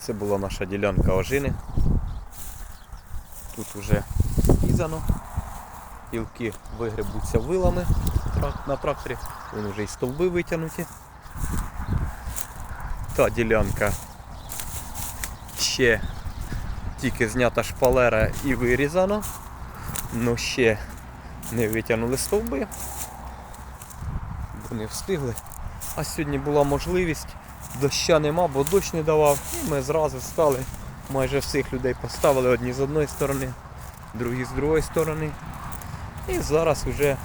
Це була наша ділянка ожини. Тут вже різано. Гілки вигребуться вилами на тракторі. Вон вже і стовби витягнуті. Та ділянка ще тільки знята шпалера і вирізано. Ну ще не витягнули стовби. Бо не встигли. А сьогодні була можливість, доща нема, бо дощ не давав. І ми зразу стали. Майже всіх людей поставили одні з одної сторони, другі з другої сторони. І зараз вже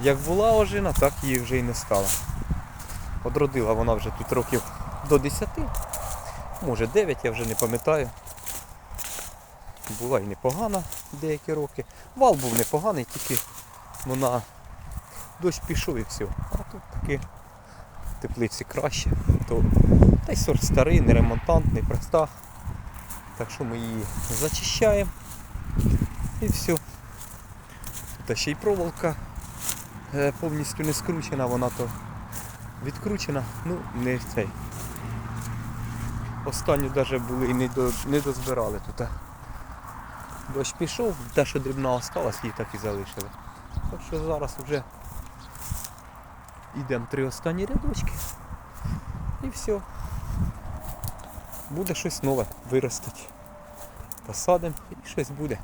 як була ожина, так її вже і не стало. Одродила вона вже тут років до 10, може 9, я вже не пам'ятаю. Була і непогана деякі роки. Вал був непоганий, тільки вона дощ пішов і все. А тут таки теплиці краще. То, та й сорт старий, не ремонтантний, проста. Так що ми її зачищаємо і все. Та ще й проволока е, повністю не скручена, вона то відкручена, ну не цей. Останні навіть були і не, до, не дозбирали тут. Дощ пішов, те, що дрібна осталась, її так і залишили. Так що зараз вже йдемо три останні рядочки. І все. Буде щось нове виростить. Посадимо і щось буде.